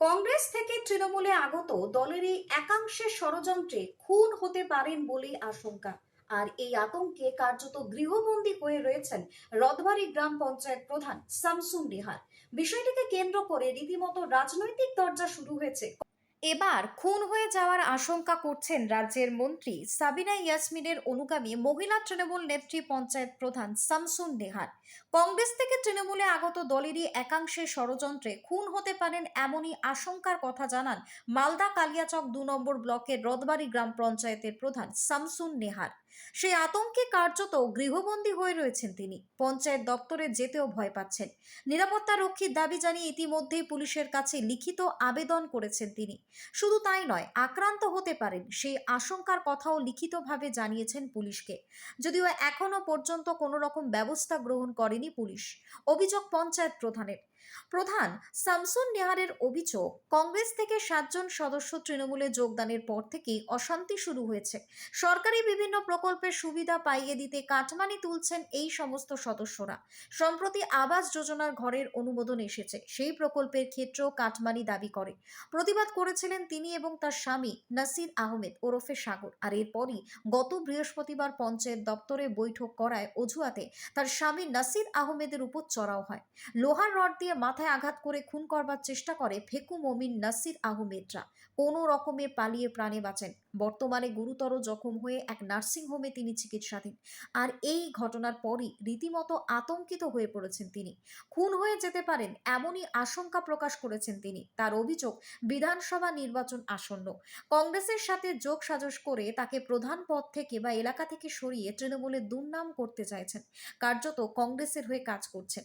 কংগ্রেস থেকে তৃণমূলে আগত দলের এই একাংশের ষড়যন্ত্রে খুন হতে পারেন বলেই আশঙ্কা। আর এই আতঙ্কে কার্যত গৃহবন্দী হয়ে রয়েছেন রথবাড়ি গ্রাম পঞ্চায়েত প্রধান শামসুন নেহার বিষয়টিকে কেন্দ্র করে রীতিমতো রাজনৈতিক দরজা শুরু হয়েছে। এবার খুন হয়ে যাওয়ার আশঙ্কা করছেন রাজ্যের মন্ত্রী সাবিনা ইয়াসমিনের অনুগামী মহিলা তৃণমূল নেত্রী পঞ্চায়েত প্রধান শামসুন নেহার। কংগ্রেস থেকে তৃণমূলে আগত দলেরই একাংশের ষড়যন্ত্রে খুন হতে পারেন এমনই আশঙ্কার কথা জানান মালদা কালিয়াচক দু নম্বর ব্লকের রথবাড়ি গ্রাম পঞ্চায়েতের প্রধান শামসুন নেহার। সেই আতঙ্কে কার্যত গৃহবন্দী হয়ে রয়েছেন তিনি। পঞ্চায়েত দপ্তরে যেতেও ভয় পাচ্ছেন। নিরাপত্তা রক্ষীর দাবি জানিয়ে ইতিমধ্যেই পুলিশের কাছে লিখিত আবেদন করেছেন তিনি। শুধু তাই নয়, আক্রান্ত হতে পারেন। সেই আশঙ্কার কথাও লিখিতভাবে জানিয়েছেন পুলিশকে। যদিও এখনও পর্যন্ত কোনো রকম ব্যবস্থা গ্রহণ করেনি পুলিশ। অভিযোগ পঞ্চায়েত প্রধানের। প্রধান শামসুন নেহারের অভিযোগ, কংগ্রেস থেকে সাতজন সদস্য তৃণমূলে যোগদানের পর থেকেই অশান্তি শুরু হয়েছে। সরকারি বিভিন্ন প্রকল্পের সুবিধা পাইয়ে দিতে কাটমানি তুলছেন এই সমস্ত সদস্যরা। সম্প্রতি আবাস যোজনার ঘরের অনুমোদন এসেছে, সেই প্রকল্পের ক্ষেত্রেও কাটমানি দাবি করে। প্রতিবাদ করেছিলেন তিনি এবং তার স্বামী নাসির আহমেদ ওরফে সাগর। আর এরপরই গত বৃহস্পতিবার পঞ্চায়েত দপ্তরে বৈঠক করায় অজুহাতে তার স্বামী নাসির আহমেদের উপর চড়াও হয়। লোহার রড দিয়ে মাথায় আঘাত করে খুন করবার চেষ্টা করে ফেকু মমিন নাসির আহমেদরা। কোনো রকমে পালিয়ে প্রাণে বাঁচেন। বর্তমানে গুরুতর জখম হয়ে এক নার্সিংহোমে তিনি চিকিৎসাধীন। আর এই ঘটনার পরই রীতিমতো আতঙ্কিত হয়ে পড়েছেন তিনি। খুন হয়ে যেতে পারেন এমনই আশঙ্কা প্রকাশ করেছেন তিনি। তার অভিযোগ, বিধানসভা নির্বাচন আসন্ন। কংগ্রেসের সাথে যোগ সাজস করে তাকে প্রধান পদ থেকে বা এলাকা থেকে সরিয়ে তৃণমূলের দুর্নাম করতে চাইছেন। কার্যত কংগ্রেসের হয়ে কাজ করছেন।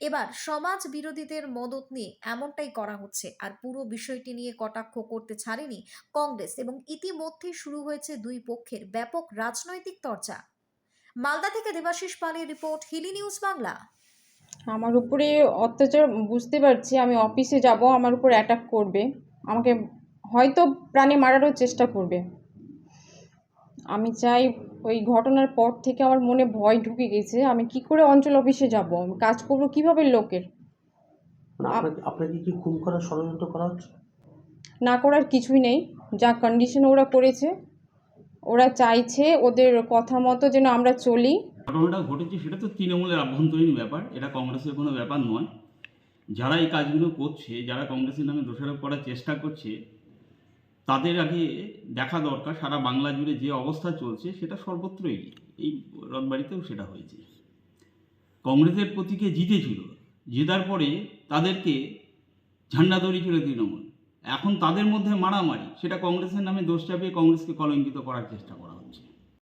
এবার সমাজ বিরোধীদের মদত নিয়ে এমনটাই করা হচ্ছে আর পুরো বিষয়টি নিয়ে কটাক্ষ করতে ছাড়েনি কংগ্রেস এবং ইতিমধ্যেই শুরু হয়েছে দুই পক্ষের ব্যাপক রাজনৈতিক চর্চা মালদা থেকে দেবাশিস পালের রিপোর্ট, হিলি নিউজ বাংলা। আমার উপরে অত্যাচার, বুঝতে পারছি, আমি অফিসে যাব, আমার উপর অ্যাটাক করবে। আমাকে হয়তো প্রাণে মারারও চেষ্টা করবে। আমি চাই ওই ঘটনার পর থেকে আমার মনে ভয় ঢুকে গেছে আমি কি করে অঞ্চল অফিসে যাব? আমি কাজ করব কীভাবে লোকের? মানে আপনাকে কি খুন করার ষড়যন্ত্র করা হচ্ছে? না করার কিছুই নেই যা কন্ডিশন ওরা করেছে ওরা চাইছে ওদের কথা মতো যেন আমরা চলি। ঘটনাটা ঘটেছে সেটা তো তৃণমূলের আভ্যন্তরীণ ব্যাপার এটা কংগ্রেসের কোনো ব্যাপার নয়। যারা এই কাজগুলো করছে যারা কংগ্রেসের নামে দোষারোপ করার চেষ্টা করছে তাদের আগে দেখা দরকার, সারা বাংলা জুড়ে যে অবস্থা চলছে সেটা সর্বত্রই এই রথবাড়িতেও সেটা হয়েছে। কংগ্রেসের প্রতীকে জিতেছিল, জেতার পরে তাদেরকে ঝান্ডা দড়িয়েছিল তৃণমূল। এখন তাদের মধ্যে মারামারি, সেটা কংগ্রেসের নামে দোষ চাপিয়ে কংগ্রেসকে কলঙ্কিত করার চেষ্টা করা